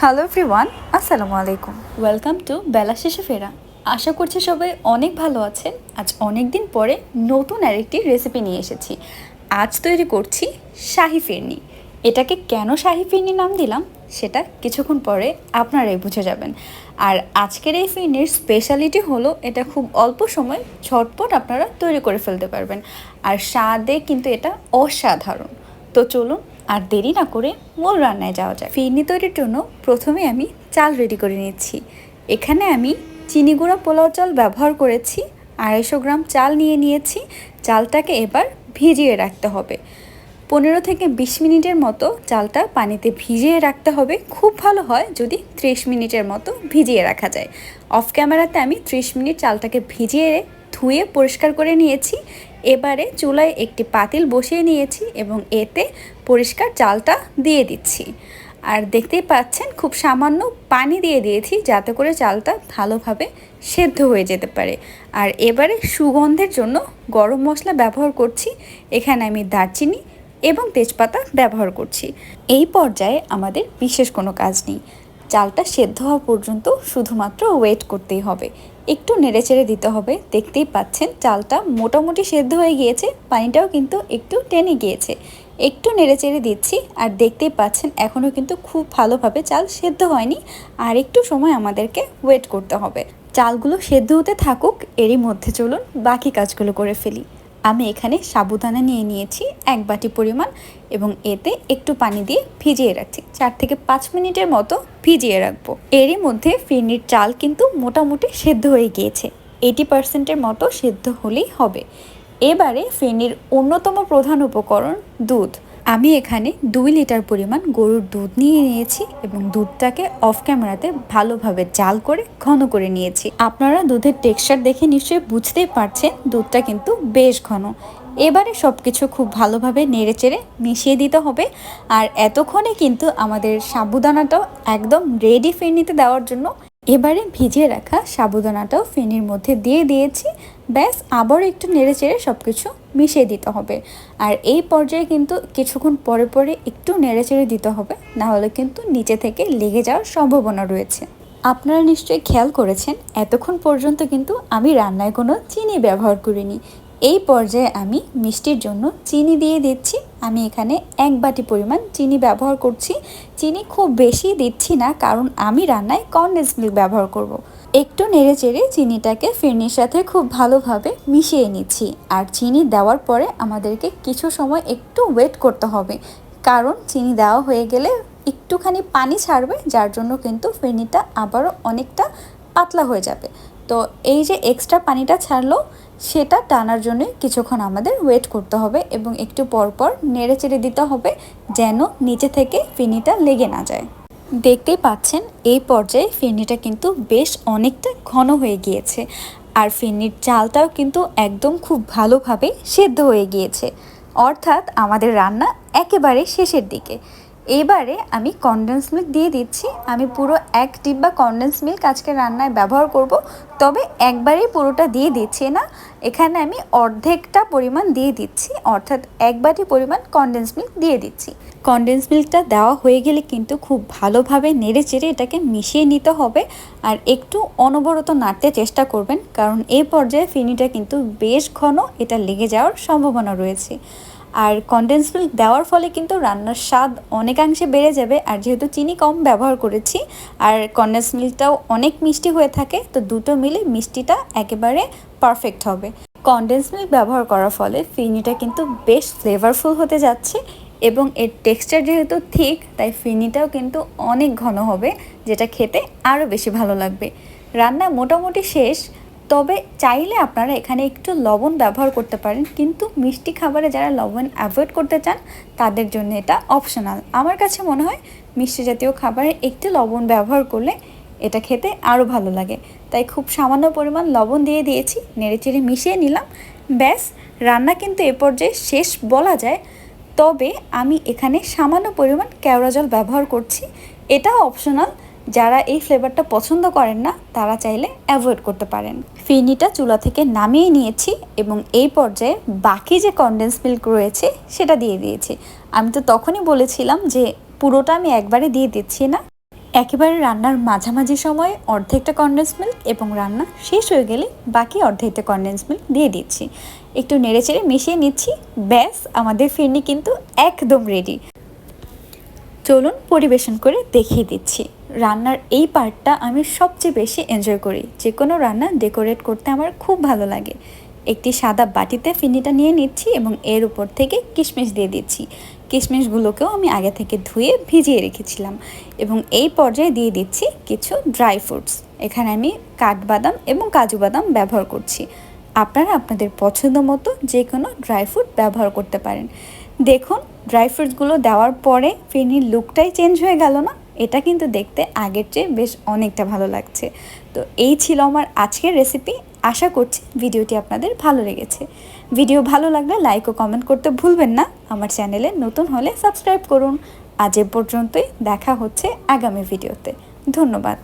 Hello everyone আসসালামু আলাইকুম। Welcome to বেলা শেষে ফেরা। আশা করছি সবাই অনেক ভালো আছেন। আজ অনেক দিন পরে নতুন আরেকটি রেসিপি নিয়ে এসেছি। আজ তৈরি করছি শাহি ফিরনি। এটাকে কেন শাহি ফিরনি নাম দিলাম, সেটা কিছুক্ষণ পরে আপনারাই বুঝে যাবেন। আর আজকের এই ফিরনির স্পেশালিটি হলো এটা খুব অল্প সময় ঝটপট আপনারা তৈরি করে ফেলতে পারবেন। আর স্বাদে কিন্তু এটা অসাধারণ। তো চলুন আর দেরি না করে মূল রান্নায় যাওয়া যায় ফিরনি তৈরির জন্য প্রথমে আমি চাল রেডি করে নিচ্ছি। এখানে আমি চিনি গুঁড়া পোলাও চাল ব্যবহার করেছি, আড়াইশো গ্রাম চাল নিয়ে নিয়েছি। চালটাকে এবার ভিজিয়ে রাখতে হবে। পনেরো থেকে বিশ মিনিটের মতো চালটা পানিতে ভিজিয়ে রাখতে হবে। খুব ভালো হয় যদি ত্রিশ মিনিটের মতো ভিজিয়ে রাখা যায়। অফ ক্যামেরাতে আমি ত্রিশ মিনিট চালটাকে ভিজিয়ে ধুয়ে পরিষ্কার করে নিয়েছি। এবারে চুলায় একটি পাতিল বসিয়ে নিয়েছি এবং এতে পরিষ্কার চালটা দিয়ে দিচ্ছি। আর দেখতেই পাচ্ছেন, খুব সামান্য পানি দিয়ে দিয়েছি যাতে করে চালটা ভালোভাবে সেদ্ধ হয়ে যেতে পারে। আর এবারে সুগন্ধের জন্য গরম মশলা ব্যবহার করছি। এখানে আমি দারচিনি এবং তেজপাতা ব্যবহার করছি। এই পর্যায়ে আমাদের বিশেষ কোনো কাজ নেই। চালটা সেদ্ধ হওয়া পর্যন্ত শুধুমাত্র ওয়েট করতেই হবে। একটু নেড়েচেড়ে দিতে হবে। দেখতেই পাচ্ছেন চালটা মোটামুটি সেদ্ধ হয়ে গিয়েছে, পানিটাও কিন্তু একটু টেনে গিয়েছে। একটু নেড়েচেড়ে দিচ্ছি আর দেখতেই পাচ্ছেন এখনও কিন্তু খুব ভালোভাবে চাল সেদ্ধ হয়নি। আর একটু সময় আমাদেরকে ওয়েট করতে হবে। চালগুলো সেদ্ধ হতে থাকুক, এরই মধ্যে চলুন বাকি কাজগুলো করে ফেলি। আমি এখানে সাবুদানা নিয়ে নিয়েছি এক বাটি পরিমাণ এবং এতে একটু পানি দিয়ে ভিজিয়ে রাখছি। চার থেকে পাঁচ মিনিটের মতো ভিজিয়ে রাখব। এরই মধ্যে ফিরনির চাল কিন্তু মোটামুটি সেদ্ধ হয়ে গিয়েছে। এইটি পার্সেন্টের মতো সেদ্ধ হলেই হবে। এবারে ফেনির অন্যতম প্রধান উপকরণ দুধ। আমি এখানে দুই লিটার পরিমাণ গরুর দুধ নিয়ে নিয়েছি এবং দুধটাকে অফ ক্যামেরাতে ভালোভাবে জাল করে ঘন করে নিয়েছি। আপনারা দুধের টেক্সচার দেখে নিশ্চয়ই বুঝতেই পারছেন, দুধটা কিন্তু বেশ ঘন। এবারে সব কিছু খুব ভালোভাবে নেড়ে চেড়ে মিশিয়ে দিতে হবে। আর এতক্ষণে কিন্তু আমাদের সাবুদানাটাও একদম রেডি ফেনিতে দেওয়ার জন্য এবারে ভিজিয়ে রাখা সাবুদানাটাও ফেনির মধ্যে দিয়ে দিয়েছি। ব্যাস আবার একটু নেড়ে চেড়ে সব কিছু মিশিয়ে দিতে হবে। আর এই পর্যায়ে কিন্তু কিছুক্ষণ পরে পরে একটু নেড়েচেড়ে দিতে হবে, নাহলে কিন্তু নিচে থেকে লেগে যাওয়ার সম্ভাবনা রয়েছে। আপনারা নিশ্চয়ই খেয়াল করেছেন, এতক্ষণ পর্যন্ত কিন্তু আমি রান্নায় কোনো চিনি ব্যবহার করিনি। এই পর্যায়ে আমি মিষ্টির জন্য চিনি দিয়ে দিচ্ছি। আমি এখানে এক বাটি পরিমাণ চিনি ব্যবহার করছি। চিনি খুব বেশি দিচ্ছি না, কারণ আমি রান্নায় কনডেন্স মিল্ক ব্যবহার করব। একটু নেড়ে চেড়ে চিনিটাকে ফিরনির সাথে খুব ভালোভাবে মিশিয়ে নিচ্ছি। আর চিনি দেওয়ার পরে আমাদেরকে কিছু সময় একটু ওয়েট করতে হবে। কারণ চিনি দেওয়া হয়ে গেলে একটুখানি পানি ছাড়বে, যার জন্য কিন্তু ফিরনিটা আবারও অনেকটা পাতলা হয়ে যাবে। তো এই যে এক্সট্রা পানিটা ছাড়লো, সেটা টানার জন্য কিছুক্ষণ আমাদের ওয়েট করতে হবে এবং একটু পরপর নেড়ে চেড়ে দিতে হবে, যেন নিচে থেকে ফিনিটা লেগে না যায়। দেখতেই পাচ্ছেন, এই পর্যায়ে ফিরনিটা কিন্তু বেশ অনেকটা ঘন হয়ে গিয়েছে। আর ফিরনির চালটাও কিন্তু একদম খুব ভালোভাবে সেদ্ধ হয়ে গিয়েছে। অর্থাৎ আমাদের রান্না একেবারে শেষের দিকে। এবারে আমি কনডেন্স মিল্ক দিয়ে দিচ্ছি। আমি পুরো এক ডিব্বা কনডেন্স মিল্ক আজকে রান্নায় ব্যবহার করব। তবে একবারেই পুরোটা দিয়ে দিচ্ছি না। এখানে আমি অর্ধেকটা পরিমাণ দিয়ে দিচ্ছি। অর্থাৎ এক বাটি পরিমাণ কনডেন্স মিল্ক দিয়ে দিচ্ছি। কনডেন্স মিল্কটা দেওয়া হয়ে গেলে কিন্তু খুব ভালোভাবে নেড়ে চেড়ে এটাকে মিশিয়ে নিতে হবে। আর একটু অনবরত নাড়তে চেষ্টা করবেন। কারণ এই পর্যায়ে ফিনিটা কিন্তু বেশ ঘন এটা লেগে যাওয়ার সম্ভাবনা রয়েছে। আর কনডেন্স মিল্ক দেওয়ার ফলে কিন্তু রান্নার স্বাদ অনেকাংশে বেড়ে যাবে। আর যেহেতু চিনি কম ব্যবহার করেছি, আর কনডেন্স মিল্কটাও অনেক মিষ্টি হয়ে থাকে, তো দুটো মিলে মিষ্টিটা একেবারে পারফেক্ট হবে। কনডেন্স মিল্ক ব্যবহার করার ফলে ফিনিটা কিন্তু বেশ ফ্লেভারফুল হতে যাচ্ছে এবং এর টেক্সচার যেহেতু ঠিক তাই ফিনিটাও কিন্তু অনেক ঘন হবে, যেটা খেতে আরও বেশি ভালো লাগবে। রান্না মোটামুটি শেষ তবে চাইলে আপনারা এখানে একটু লবণ ব্যবহার করতে পারেন, কিন্তু মিষ্টি খাবারে যারা লবণ অ্যাভয়েড করতে চান, তাদের জন্য এটা অপশনাল আমার কাছে মনে হয় মিষ্টি জাতীয় খাবারে একটু লবণ ব্যবহার করলে এটা খেতে আরও ভালো লাগে। তাই খুব সামান্য পরিমাণ লবণ দিয়ে দিয়েছি, নেড়েচেড়ে মিশিয়ে নিলাম। ব্যাস, রান্না কিন্তু এ পর্যায়ে শেষ বলা যায়। তবে আমি এখানে সামান্য পরিমাণ কেওড়া জল ব্যবহার করছি। এটা অপশনাল যারা এই ফ্লেভারটা পছন্দ করেন না, তারা চাইলে অ্যাভয়েড করতে পারেন। ফিরনিটা চুলা থেকে নামিয়ে নিয়েছি এবং এই পর্যায়ে বাকি যে কনডেন্স মিল্ক রয়েছে, সেটা দিয়ে দিয়েছি। আমি তো তখনই বলেছিলাম যে পুরোটা আমি একবারে দিয়ে দিচ্ছি না। একেবারে রান্নার মাঝামাঝি সময়ে অর্ধেকটা কনডেন্স মিল্ক এবং রান্না শেষ হয়ে গেলে বাকি অর্ধেকটা কনডেন্স মিল্ক দিয়ে দিচ্ছি। একটু নেড়েচেড়ে মিশিয়ে নিচ্ছি, ব্যাস, আমাদের ফিরনি কিন্তু একদম রেডি চলুন পরিবেশন করে দেখিয়ে দিচ্ছি। রান্নার এই পার্টটা আমি সবচেয়ে বেশি এনজয় করি। যে কোনো রান্না ডেকোরেট করতে আমার খুব ভালো লাগে। একটি সাদা বাটিতে ফিনিটা নিয়ে নিচ্ছি এবং এর উপর থেকে কিশমিশ দিয়ে দিচ্ছি। কিশমিশগুলোকেও আমি আগে থেকে ধুয়ে ভিজিয়ে রেখেছিলাম এবং এই পর্যায়ে দিয়ে দিচ্ছি কিছু ড্রাই ফ্রুটস এখানে আমি কাঠবাদাম এবং কাজু বাদাম ব্যবহার করছি। আপনারা আপনাদের পছন্দ মতো যে কোনো ড্রাই ফ্রুট ব্যবহার করতে পারেন। দেখুন ড্রাই ফ্রুটসগুলো দেওয়ার পরে ফিরনির লুকটাই চেঞ্জ হয়ে গেল না? এটা কিন্তু দেখতে আগের চেয়ে বেশ অনেকটা ভালো লাগছে। তো এই ছিল আমার আজকের রেসিপি আশা করছি ভিডিওটি আপনাদের ভালো লেগেছে। ভিডিও ভালো লাগলে লাইক ও কমেন্ট করতে ভুলবেন না। আমার চ্যানেলে নতুন হলে সাবস্ক্রাইব করুন। আজ এ পর্যন্তই দেখা হচ্ছে আগামী ভিডিওতে ধন্যবাদ।